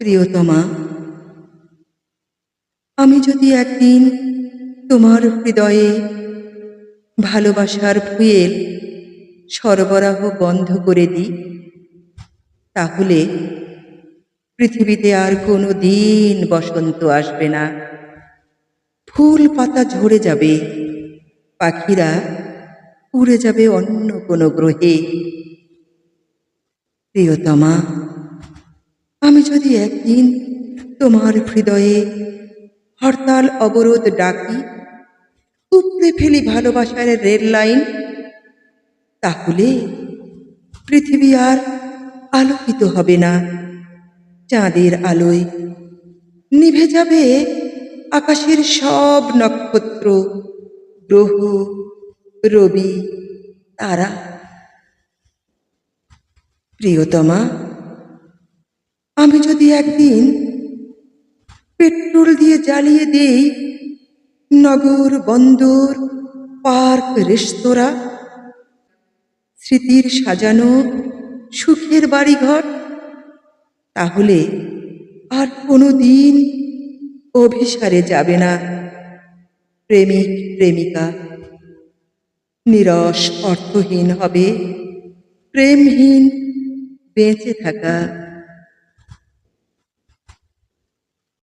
প্রিয়তমা, আমি যদি একদিন তোমার হৃদয়ে ভালোবাসার ফুয়েল সরবরাহ বন্ধ করে দিই, তাহলে পৃথিবীতে আর কোনো দিন বসন্ত আসবে না। ফুল পাতা ঝরে যাবে, পাখিরা উড়ে যাবে অন্য কোনো গ্রহে। প্রিয়তমা যদি একদিন তোমার হৃদয়ে হরতাল, অবরোধ, ডাকি, উপড়ে ফেলি ভালোবাসার রেল লাইন, তাহলে পৃথিবী আর আলোকিত হবে না। চাঁদের আলোয় নিভে যাবে আকাশের সব নক্ষত্র, গ্রহ, রবি, তারা। প্রিয়তমা আমি যদি একদিন পেট্রোল দিয়ে জ্বালিয়ে দেই, নগর, বন্দর, পার্ক, রেস্তোরাঁ, স্মৃতির সাজানো সুখের বাড়িঘর, তাহলে আর কোনো দিন অভিসারে যাবে না প্রেমিক, প্রেমিকা। নিরস, অর্থহীন হবে, প্রেমহীন, বেঁচে থাকা।